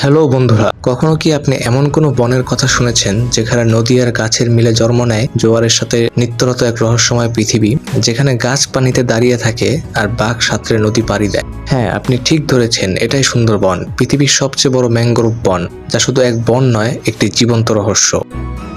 Hello বন্ধুরা, কখনো কি আপনি এমন কোনো বনের কথা শুনেছেন যেখানে নদী আর গাছের মিলে জন্ম নেয় জোয়ারের সাথে নিত্যরত এক রহস্যময় পৃথিবী, যেখানে গাছ পানিতে দাঁড়িয়ে থাকে আর বাঘ সাঁতরে নদী পাড়ি দেয়? হ্যাঁ আপনি ঠিক ধরেছেন, এটাই সুন্দরবন, পৃথিবীর সবচেয়ে বড় ম্যাঙ্গ্রোভ বন, যা শুধু এক বন নয়, একটি জীবন্ত রহস্য।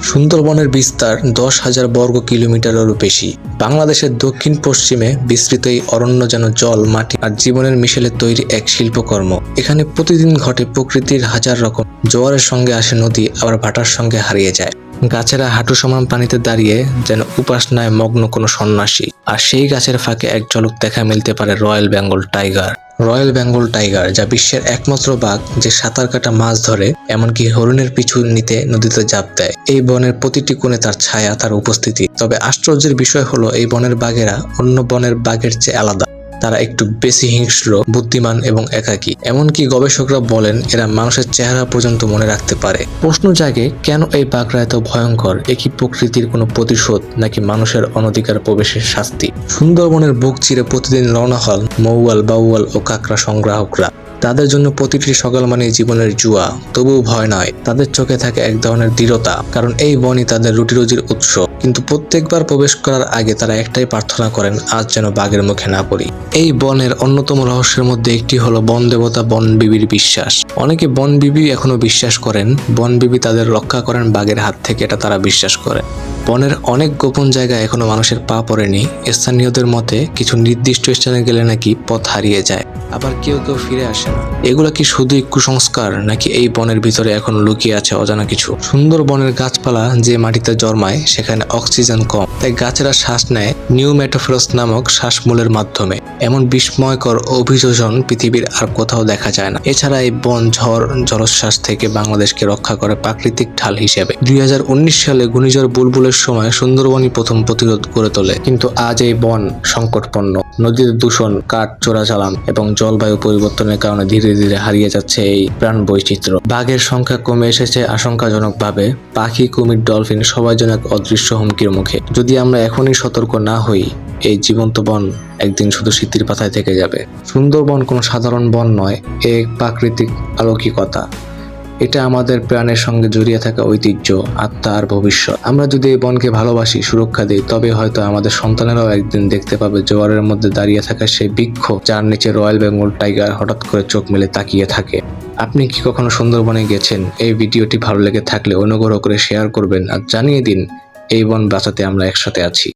সুন্দরবনের বিস্তার দশ হাজার বর্গ কিলোমিটারেরও বেশি। বাংলাদেশের দক্ষিণ পশ্চিমে বিস্তৃত এই অরণ্য যেন জল, মাটি আর জীবনের মিশেলে তৈরি এক শিল্পকর্ম। এখানে প্রতিদিন ঘটে প্রকৃতির হাজার রকম জোয়ারের সঙ্গে আসে নদী, আবার ভাটার সঙ্গে হারিয়ে যায়। গাছেরা হাঁটু সমান পানিতে দাঁড়িয়ে যেন উপাসনায় মগ্ন কোনো সন্ন্যাসী। আর সেই গাছের ফাঁকে এক ঝলক দেখা মিলতে পারে royal Bengal tiger. Royal Bengal tiger, যা বিশ্বের একমাত্র বাঘ যে সাঁতার কাটা মাছ ধরে, এমনকি হরিণের পিছু নিতে নদীতে জাপ দেয়। এই বনের প্রতিটি কোণে তার ছায়া, তার উপস্থিতি। তবে আশ্চর্যের বিষয় হলো, এই বনের বাঘেরা অন্য বনের বাঘের চেয়ে আলাদা। তারা একটু বেশি হিংস্র, বুদ্ধিমান এবং একাকী। এমনকি গবেষকরা বলেন, এরা মানুষের চেহারা পর্যন্ত মনে রাখতে পারে। প্রশ্ন জাগে, কেন এই বাঘরা এত ভয়ঙ্কর? একই প্রকৃতির কোনো প্রতিশোধ, নাকি মানুষের অনধিকার প্রবেশের শাস্তি? সুন্দরবনের বুক চিরে প্রতিদিন রওনা হল মৌয়াল, বাউয়াল ও কাকড়া সংগ্রাহকরা। তাদের জন্য প্রতিটি সকাল মানে জীবনের জুয়া। তবুও ভয় নয়, তাদের চোখে থাকে এক ধরনের দৃঢ়তা, কারণ এই বনই তাদের রুটি রুজির উৎস। কিন্তু প্রত্যেকবার প্রবেশ করার আগে তারা একটাই প্রার্থনা করেন, আজ যেন বাঘের মুখে না পড়ি। এই বনের অন্যতম রহস্যের মধ্যে একটি হলো বন দেবতা, বন বিবির বিশ্বাস। অনেকে বন বিবি এখনও বিশ্বাস করেন, বন বিবি তাদের রক্ষা করেন বাঘের হাত থেকে, এটা তারা বিশ্বাস করে। বনের অনেক গোপন জায়গায় এখনও মানুষের পা পড়েনি, স্থানীয়দের মতে কিছু নির্দিষ্ট স্থানে গেলে নাকি পথ হারিয়ে যায়। আবার কেউ কেউ ফিরে আসে না। এগুলো কি শুধুই কুসংস্কার, নাকি এই বনের ভিতরে এখন লুকিয়ে আছে অজানা কিছু? সুন্দর বনের গাছপালা যে মাটিতে জন্মায়, সেখানে অক্সিজেন কম। তাই গাছেরা শ্বাস নেয় নিউমেটোফ্রোস নামক শ্বাসমূলের মাধ্যমে। এমন বিস্ময়কর অভিযোজন পৃথিবীর আর কোথাও দেখা যায় না। এছাড়া এই বন ঝড় জলোচ্ছ্বাস থেকে বাংলাদেশকে রক্ষা করে প্রাকৃতিক ঢাল হিসেবে। দুই হাজার উনিশ সালে ঘূর্ণিঝড় বুলবুলের সময় সুন্দরবনই প্রথম প্রতিরোধ করে তোলে। কিন্তু আজ এই বন সংকটপন্ন। নদীর দূষণ, কাঠ চোরাচালান এবং জলবায়ু পরিবর্তনের কারণে ধীরে ধীরে হারিয়ে যাচ্ছে এই প্রাণ বৈচিত্র্য বাঘের সংখ্যা কমে এসেছে আশঙ্কাজনকভাবে। পাখি, কুমির, ডলফিন সবাই যেন এক অদৃশ্য হুমকির মুখে। যদি আমরা এখনই সতর্ক না হই, এই জীবন্ত বন একদিন শুধু স্মৃতির পাতায় থেকে যাবে। সুন্দরবন কোনো সাধারণ বন নয়, এ প্রাকৃতিক অলৌকিকতা। এটা আমাদের প্রাণের সঙ্গে জড়িয়ে থাকা ঐতিহ্য, আত্মা আর ভবিষ্যৎ। আমরা যদি এই বনকে ভালোবাসি, সুরক্ষা দিই, তবে হয়তো আমাদের সন্তানেরাও একদিন দেখতে পাবে জোয়ারের মধ্যে দাঁড়িয়ে থাকা সেই বৃক্ষ, যার নিচে রয়্যাল বেঙ্গল টাইগার হঠাৎ করে চোখ মেলে তাকিয়ে থাকে। আপনি কি কখনো সুন্দরবনে গেছেন? এই ভিডিওটি ভালো লেগে থাকলে অনুগ্রহ করে শেয়ার করবেন আর জানিয়ে দিন, এই বন বাঁচাতে আমরা একসাথে আছি।